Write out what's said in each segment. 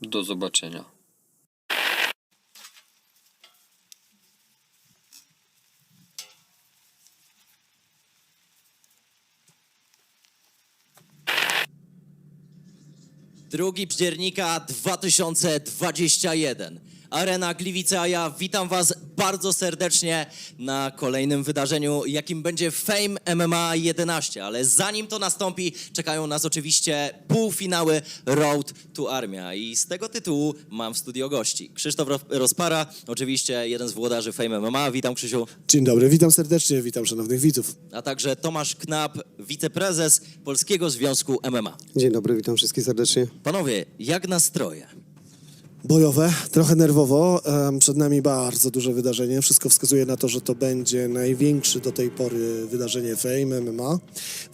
Do zobaczenia. Drugi października 2021. Arena Gliwice, a ja witam Was bardzo serdecznie na kolejnym wydarzeniu, jakim będzie Fame MMA 11. Ale zanim to nastąpi, czekają nas oczywiście półfinały Road to Armia. I z tego tytułu mam w studio gości. Krzysztof Ro- Rozpara, oczywiście jeden z włodarzy Fame MMA. Witam Krzysiu. Dzień dobry, witam serdecznie, witam szanownych widzów. A także Tomasz Knap, wiceprezes Polskiego Związku MMA. Dzień dobry, witam wszystkich serdecznie. Panowie, jak nastroje? Bojowe, trochę nerwowo, przed nami bardzo duże wydarzenie. Wszystko wskazuje na to, że to będzie największy do tej pory wydarzenie Fame MMA.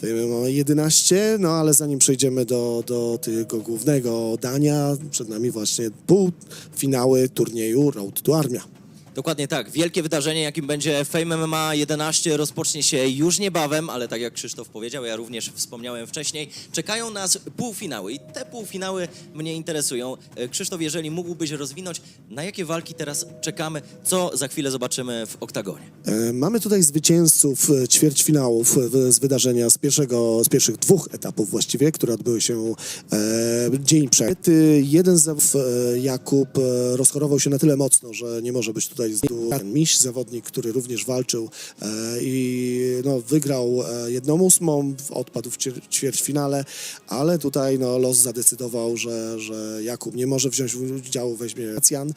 Fame MMA 11, no ale zanim przejdziemy do, do tego głównego dania, przed nami właśnie półfinały turnieju Road to Armia. Dokładnie tak. Wielkie wydarzenie, jakim będzie Fame MMA 11, rozpocznie się już niebawem, ale tak jak Krzysztof powiedział, ja również wspomniałem wcześniej, czekają nas półfinały i te półfinały mnie interesują. E, Krzysztof, jeżeli mógłbyś rozwinąć, na jakie walki teraz czekamy, co za chwilę zobaczymy w oktagonie? E, Mamy tutaj zwycięzców e, ćwierćfinałów z wydarzenia z, pierwszego, z pierwszych dwóch etapów właściwie, które odbyły się e, dzień przed. Jeden z Jakub, rozchorował się na tyle mocno, że nie może być tutaj z ten Miś, zawodnik, który również walczył e, i no, wygrał e, jedną ósmą, odpadł w ćwierćfinale, ale tutaj no, los zadecydował, że, że Jakub nie może wziąć udziału, weźmie Racjan.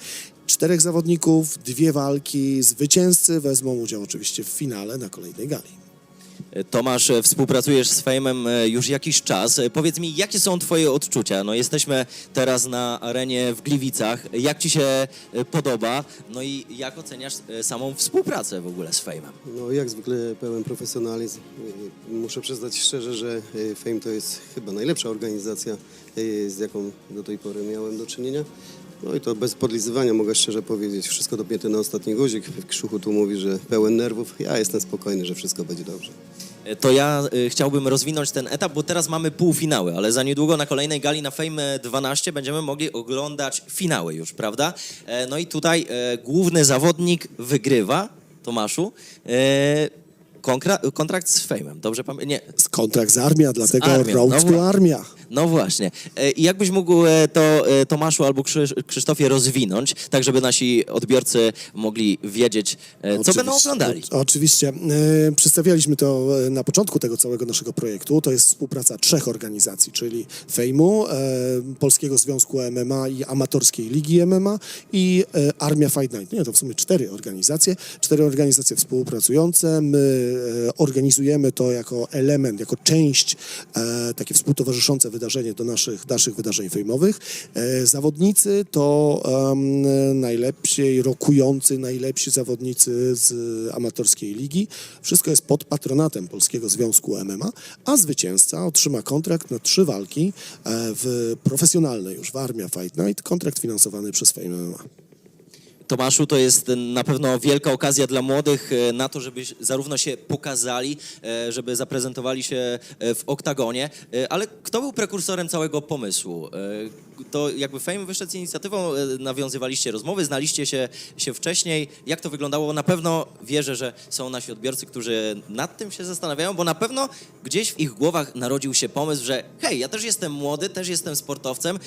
Czterech zawodników, dwie walki, zwycięzcy wezmą udział oczywiście w finale na kolejnej gali. Tomasz, e, współpracujesz z Fame'em e, już jakiś czas. E, Powiedz mi, jakie są twoje odczucia? No jesteśmy teraz na arenie w Gliwicach. Jak ci się podoba? No i jak oceniasz samą współpracę w ogóle z Fame'em? No jak zwykle pełen profesjonalizm. Muszę przyznać szczerze, że Fame to jest chyba najlepsza organizacja, z jaką do tej pory miałem do czynienia. No i to bez podlizywania mogę szczerze powiedzieć. Wszystko dopięte na ostatni guzik. Krzuchu tu mówi, że pełen nerwów. Ja jestem spokojny, że wszystko będzie dobrze. E, To ja e, chciałbym rozwinąć ten etap, bo teraz mamy półfinały, ale za niedługo na kolejnej gali na Fame 12 będziemy mogli oglądać finały już, prawda? E, No i tutaj e, główny zawodnik wygrywa, Tomaszu, e, konkra- kontrakt z Fame'em, dobrze pamiętam? Nie, Z kontrakt z Armia, dlatego Armią, Road no to Armia. No właśnie. E, I jakbyś mógł e, to e, Tomaszu albo Krzysz- Krzysztofie rozwinąć, tak żeby nasi odbiorcy mogli wiedzieć, co będą Oczywiście, oglądali. o- Oczywiście. Przedstawialiśmy to na początku tego całego naszego projektu. To jest współpraca trzech organizacji, czyli Fejmu, Polskiego Związku MMA i Amatorskiej Ligi MMA i Armia Fight Night. Nie, to w sumie cztery organizacje, cztery organizacje współpracujące. My organizujemy to jako element, jako część, e, takie współtowarzyszące wydarzenie do naszych, naszych wydarzeń fejmowych. E, zawodnicy to najlepsi, rokujący, najlepsi zawodnicy z amatorskiej ligi. Wszystko jest pod patronatem Polskiego Związku MMA, a zwycięzca otrzyma kontrakt na trzy walki e, w profesjonalnej już w Armia Fight Night, kontrakt finansowany przez Fame MMA. Tomaszu, to jest na pewno wielka okazja dla młodych e, na to, żeby zarówno się pokazali, e, żeby zaprezentowali się e, w oktagonie, ale kto był prekursorem całego pomysłu? To jakby Fame wyszedł z inicjatywą, nawiązywaliście rozmowy, znaliście się, się wcześniej. Jak to wyglądało? Na pewno wierzę, że są nasi odbiorcy, którzy nad tym się zastanawiają, bo na pewno gdzieś w ich głowach narodził się pomysł, że hej, ja też jestem młody, też jestem sportowcem,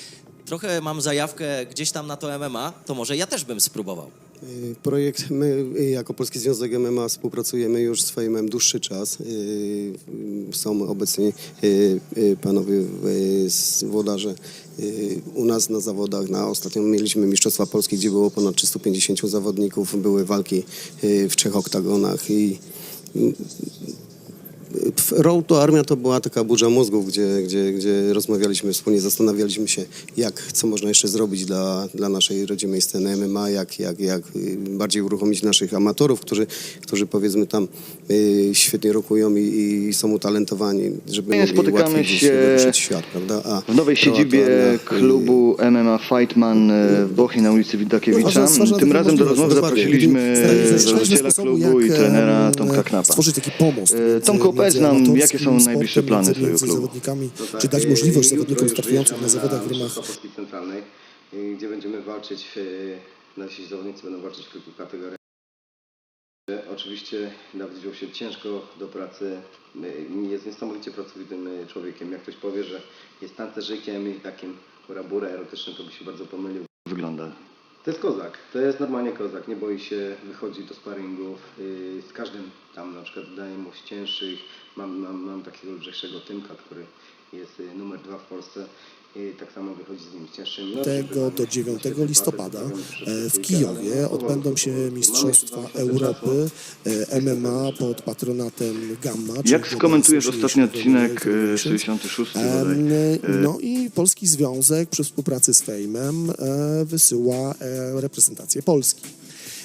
trochę mam zajawkę gdzieś tam na to MMA, to może ja też bym spróbował. Y, Projekt, my y, jako Polski Związek MMA współpracujemy już z Fejmem dłuższy czas. Y, Są obecni panowie y, u nas na zawodach. Na ostatnio mieliśmy Mistrzostwa Polskie, gdzie było ponad 350 zawodników. Były walki w trzech oktagonach i Road to Armia to była taka burza mózgów, gdzie, gdzie, gdzie rozmawialiśmy wspólnie, zastanawialiśmy się, jak, co można jeszcze zrobić dla, dla naszej rodzimej sceny MMA, jak, jak, jak y, bardziej uruchomić naszych amatorów, którzy, którzy powiedzmy tam y, świetnie rokują i, i są utalentowani, żeby mogli spotykamy łatwiej się świat, prawda? A W nowej siedzibie Armia, y, klubu MMA Fightman e, w Bochni na ulicy Widakiewicza. Stwarza Tym razem do rozmowy zaprosiliśmy założyciela klubu i jak, trenera em, Tomka Knapa. Stworzyć taki pomost. E, Tomku, opowiedz między nam, jakie są najbliższe sportem, plany między- klubu? zawodnikami, tak, czy dać możliwość zawodnikom już startującym na zawodach w ramach Polski Centralnej. y, gdzie będziemy walczyć, y, nasi zawodnicy będą walczyć w kilku kategoriach. Oczywiście Dawid wziął się ciężko do pracy, y, jest niesamowicie pracowitym y, człowiekiem. Jak ktoś powie, że jest tancerzykiem i takim kurabura erotycznym, to by się bardzo pomylił. Wygląda. To jest kozak, to jest normalnie kozak, nie boi się, wychodzi do sparingów, yy, z każdym tam na przykład daje mu cięższych, mam, mam, mam takiego lżejszego Tymka, który jest y, numer dwa w Polsce tak samo wychodzi z nim z cięższymi. No, Tego przepraszam, do 9 świetny listopada e, w Kijowie odbędą się Mistrzostwa Europy e, MMA pod patronatem Gamma. Jak skomentujesz ostatni odcinek, e, Federations. 66 Em, bodaj? No i Polski Związek przy współpracy z Fejmem e, wysyła e, reprezentację Polski.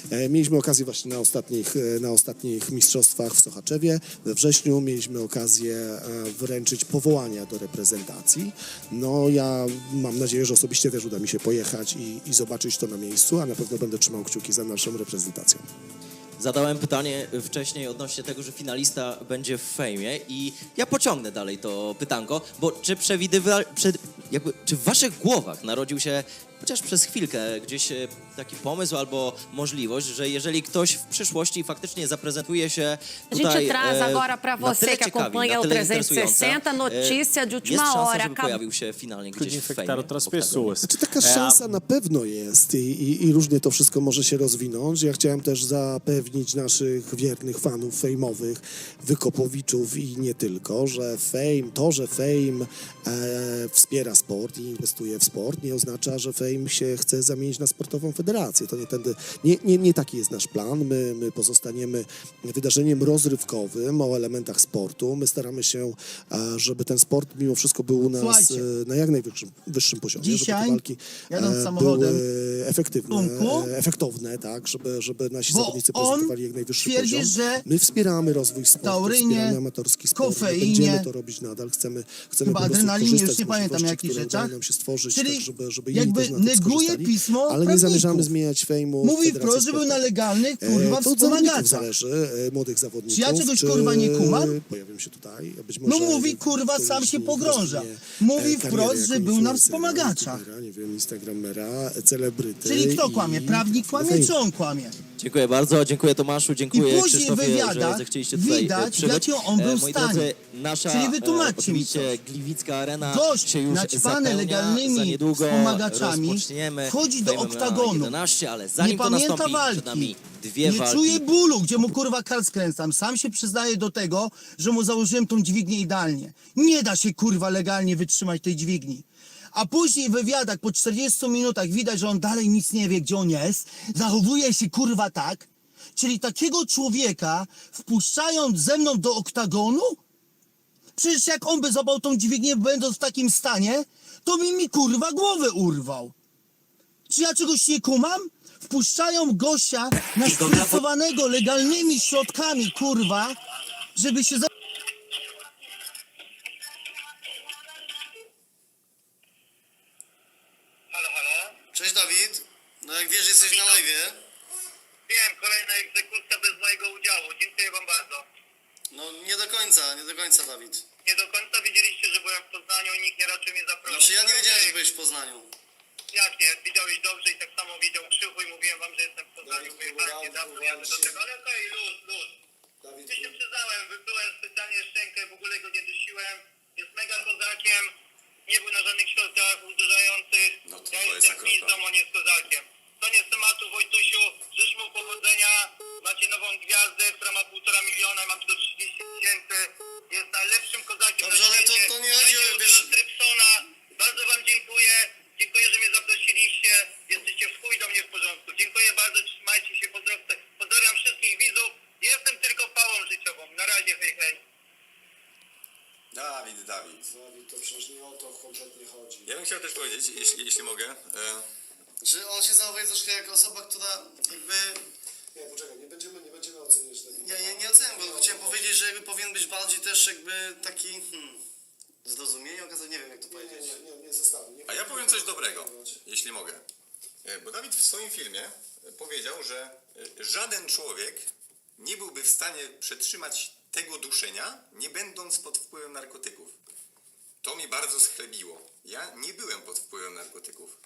E, Mieliśmy okazję właśnie na ostatnich, e, na ostatnich mistrzostwach w Sochaczewie we wrześniu. Mieliśmy okazję e, wręczyć powołania do reprezentacji. No ja mam nadzieję, że osobiście też uda mi się pojechać i, i zobaczyć to na miejscu, a na pewno będę trzymał kciuki za naszą reprezentacją. Zadałem pytanie wcześniej odnośnie tego, że finalista będzie w fejmie i ja pociągnę dalej to pytanko, bo czy przewidywali, przed, jakby, czy w waszych głowach narodził się chociaż przez chwilkę gdzieś e, taki pomysł albo możliwość, że jeżeli ktoś w przyszłości faktycznie zaprezentuje się A tutaj gente traz e, agora para na você tyle que ciekawi, acompanha o tyle interesująca, 360, e, notícia de última szansa, hora. żeby pojawił się finalnie gdzieś w fejmie. outras pessoas. Znaczy taka a- szansa na pewno jest i, i, i różnie to wszystko może się rozwinąć. Ja chciałem też zapewnić naszych wiernych fanów fejmowych, wykopowiczów i nie tylko, że fame, to, że fame e, wspiera sport i inwestuje w sport, nie oznacza, że fame się chce zamienić na sportową federację. To nie, tędy, nie, nie, nie taki jest nasz plan. My, my pozostaniemy wydarzeniem rozrywkowym o elementach sportu. My staramy się, e, żeby ten sport mimo wszystko był u nas Słuchajcie. e, na jak najwyższym wyższym poziomie, żeby Dzisiaj, te walki jadąc e, samochodem były efektywne, Tomku, e, efektowne, tak, żeby, żeby nasi bo zawodnicy prezentowali jak najwyższy twierdzi, poziom. że My wspieramy rozwój sportu, taurynie, wspieramy amatorski sport, kofeinie, będziemy to robić nadal, chcemy, chcemy chyba po prostu adrenalinie, już nie pamiętam jakich rzeczach. nam się stworzyć, Czyli tak, żeby, żeby jakby na neguje pismo Ale nie prawników. zamierzamy zmieniać fejmu Mówi wprost, że był na legalnych, E, kurwa, zawodników wspomagaczach. zależy, e, młodych zawodników. Czy ja czegoś, kurwa, nie kumam? Pojawią się tutaj, być No może... mówi, kurwa, sam się pogrąża. Mówi e, wprost, że był na wspomagaczach. Nie wiem, instagramera, celebryty. Czyli kto kłamie? Prawnik kłamie, czy on kłamie? Dziękuję bardzo, dziękuję Tomaszu, I dziękuję później w Krzysztofie, że wywiadach zechcieliście tutaj widać, e, przybyć. w jakim on był E, Moi stanie. drodzy, nasza Czyli wytłumaczcie e, mi oczywiście coś. Gliwicka Arena Gość się już naćpany zapełnia, legalnymi za niedługo wspomagaczami rozpoczniemy wchodzi do MMA oktagonu. 11, ale zanim nie to pamięta nastąpi, walki. przed nami dwie nie walki. czuje bólu, gdzie mu kurwa kar skręcam. Sam się przyznaje do tego, że mu założyłem tą dźwignię idealnie. Nie da się kurwa legalnie wytrzymać tej dźwigni. A później w wywiadach po 40 minutach widać, że on dalej nic nie wie, gdzie on jest. Zachowuje się kurwa tak. Czyli takiego człowieka wpuszczając ze mną do oktagonu? Przecież jak on by złapał tą dźwignię będąc w takim stanie, to mi mi kurwa głowę urwał. Czy ja czegoś nie kumam? Wpuszczają gościa nastresowanego legalnymi środkami, kurwa, żeby się za... Halo, halo? Cześć Dawid, no jak wiesz jesteś na live, Wiem, kolejna egzekucja bez mojego udziału. Dziękuję wam bardzo. no nie do końca, nie do końca Dawid. Nie do końca wiedzieliście, że byłem w Poznaniu i nikt nie raczył mnie zaprosić. Znaczy ja nie wiedziałem, że byłeś w Poznaniu. Jak nie? Widziałeś dobrze i tak samo widział Krzychu i mówiłem wam, że jestem w Poznaniu. Dawid, Wyjechałem kurwa, niedawno, jadę do tego. Ale okej, luz, luz. Dawid, Ja się przyznałem, wyplułem specjalnie szczękę, w ogóle go nie dusiłem. Jest mega kozakiem. Nie był na żadnych środkach uderzających. No to ja to jest jestem akurat pizdą, on jest kozakiem. Koniec tematu, Wojtusiu. Życz mu powodzenia. Macie nową gwiazdę, która ma półtora miliona, mam tu do 30 tysięcy. Jest najlepszym kozakiem Dobrze, na ale to- to nie chodzi o- Będzie wiesz- Trypsona. Bardzo wam dziękuję. Dziękuję, że mnie zaprosiliście. Jesteście w chuj do mnie w porządku. Dziękuję bardzo, trzymajcie się. Pozdrawiam, pozdrawiam wszystkich widzów. Jestem tylko pałą życiową. Na razie, hej, hej. Dawid, Dawid. Dawid, to przecież nie o to kompletnie chodzi. Ja bym chciał też powiedzieć, jeśli, jeśli mogę. E, że on się zachowuje troszkę jak osoba, która jakby... Nie, poczekaj, nie będziemy, nie będziemy oceniać tego. Ja nie, nie oceniam go, chciałem powiedzieć, że jakby powinien być bardziej też jakby taki... Hmm, zrozumienie okazał, nie wiem jak to powiedzieć. nie, nie zostawię. a ja powiem coś dobrego, jeśli mogę. E, Bo Dawid w swoim filmie e, powiedział, że e, żaden człowiek nie byłby w stanie przetrzymać tego duszenia, nie będąc pod wpływem narkotyków. To mi bardzo schlebiło. Ja nie byłem pod wpływem narkotyków.